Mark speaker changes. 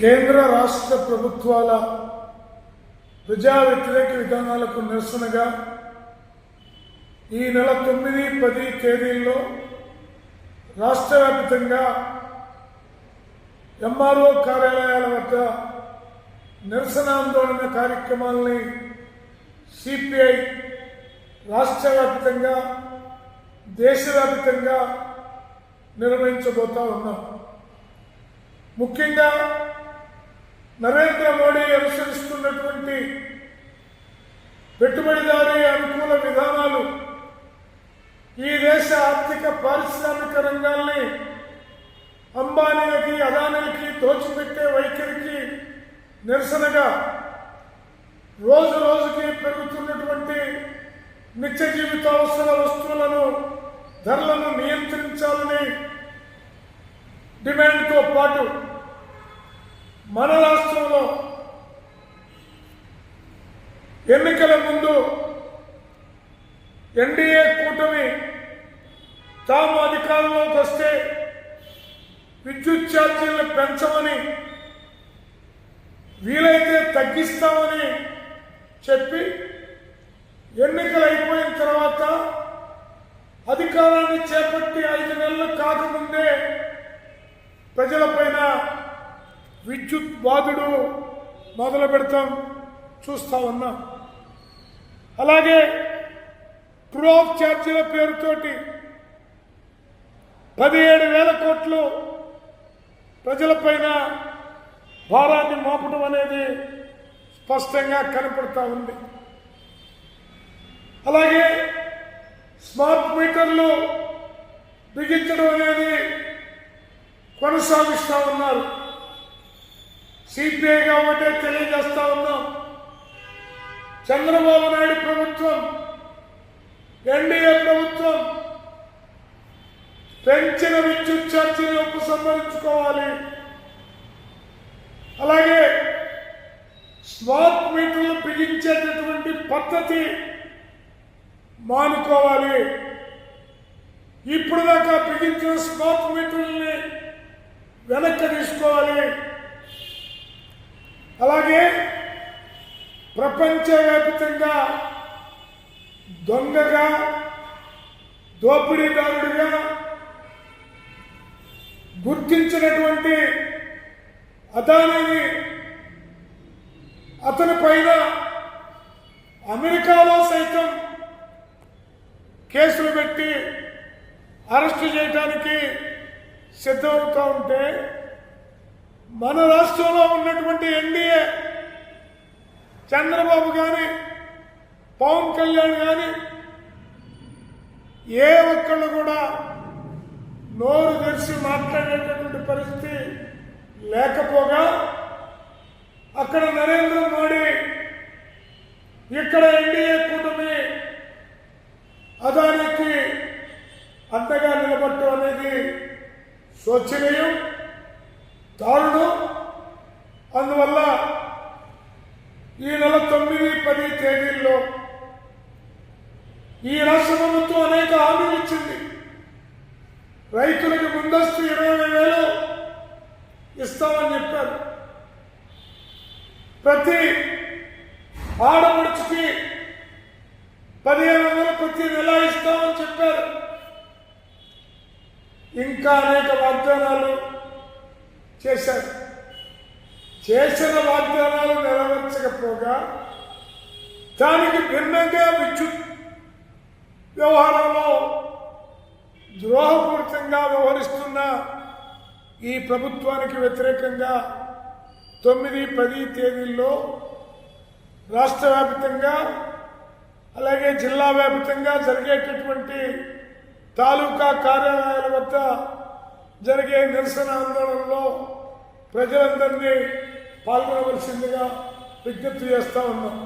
Speaker 1: కేంద్ర రాష్ట్ర ప్రభుత్వాల ప్రజా వ్యతిరేక విధానాలకు నిరసనగా ఈ నెల తొమ్మిది పది తేదీల్లో రాష్ట్ర వ్యాప్తంగా ఎంఆర్ఓ కార్యాలయాల వద్ద నిరసన ఆందోళన సిపిఐ రాష్ట్ర వ్యాప్తంగా దేశవ్యాప్తంగా నిర్వహించబోతా ఉన్నాం. ముఖ్యంగా నరేంద్ర మోడీ అనుసరిస్తున్నటువంటి పెట్టుబడిదారీ అనుకూల విధానాలు ఈ దేశ ఆర్థిక పారిశ్రామిక రంగాల్ని అంబానీలకి అదానీలకి దోచిపెట్టే వైఖరికి నిరసనగా రోజు రోజుకి పెరుగుతున్నటువంటి నిత్య జీవితావసర వస్తువులను ధరలను నియంత్రించాలని డిమాండ్తో పాటు మన రాష్ట్రంలో ఎన్నికల ముందు ఎన్డీఏ కూటమి తాము అధికారంలోకి వస్తే విద్యుత్ ఛార్జీలను పెంచమని వీలైతే తగ్గిస్తామని చెప్పి ఎన్నికలు అయిపోయిన తర్వాత అధికారాన్ని చేపట్టి ఐదు నెలలు కాకముందే ప్రజలపైన విద్యుత్ బాధుడు మొదలు పెడతాం. చూస్తా ఉన్నాం. అలాగే ట్రూ ఆఫ్ ఛార్జీల పేరుతోటి పదిహేడు వేల కోట్లు ప్రజలపైన భారాన్ని మోపడం అనేది స్పష్టంగా కనపడతా ఉంది. అలాగే స్మార్ట్ మీటర్లు బిగించడం అనేది కొనసాగిస్తూ ఉన్నారు. సిపిఐ కాబట్టి తెలియజేస్తా ఉన్నాం. చంద్రబాబు నాయుడు ప్రభుత్వం ఎన్డీఏ ప్రభుత్వం పెంచిన విద్యుత్ ఛార్జీని ఉపసంహరించుకోవాలి అలాగే స్మార్ట్ మీటర్లు బిగించేటటువంటి పద్ధతి మానుకోవాలి. ఇప్పుడు దాకా బిగించిన స్మార్ట్ మీటర్లని వెనక్కి తీసుకోవాలి. అలాగే ప్రపంచవ్యాప్తంగా దొంగగా దోపిడీదారుడిగా గుర్తించినటువంటి అదానీని అతని పైన అమెరికాలో సైతం కేసులు పెట్టి అరెస్టు చేయడానికి సిద్ధమవుతూ ఉంటే మన రాష్ట్రంలో ఉన్నటువంటి ఎన్డీఏ చంద్రబాబు కానీ పవన్ కళ్యాణ్ కానీ ఏ ఒక్కళ్ళు కూడా నోరు తెరిచి మాట్లాడేటటువంటి పరిస్థితి లేకపోగా అక్కడ నరేంద్ర మోడీ ఇక్కడ ఎన్డీఏ కూటమి అదానికి అంతగా నిలబట్టడం అనేది శోచనీయం దారుణం. అందువల్ల ఈ నెల తొమ్మిది పది తేదీల్లో ఈ రాష్ట్ర ప్రభుత్వం అనేక హామీలు ఇచ్చింది. రైతులకు ముందస్తు ఇరవై వేలు ఇస్తామని చెప్పారు. ప్రతి ఆడపడుచుకి పదిహేను వందలు ప్రతి నెల ఇస్తామని చెప్పారు. ఇంకా అనేక వాగ్దానాలు చేశారు చేసిన వాగ్దానాలు నెరవేర్చకపోగా దానికి భిన్నంగా విద్యుత్ వ్యవహారంలో ద్రోహపూరితంగా వ్యవహరిస్తున్న ఈ ప్రభుత్వానికి వ్యతిరేకంగా తొమ్మిది పది తేదీల్లో రాష్ట్ర వ్యాప్తంగా అలాగే జిల్లా వ్యాప్తంగా జరిగేటటువంటి తాలూకా కార్యాలయాల వద్ద జరిగే నిరసన ఆందోళనలో ప్రజలందరినీ పాల్గొనవలసిందిగా విజ్ఞప్తి చేస్తా ఉన్నాం.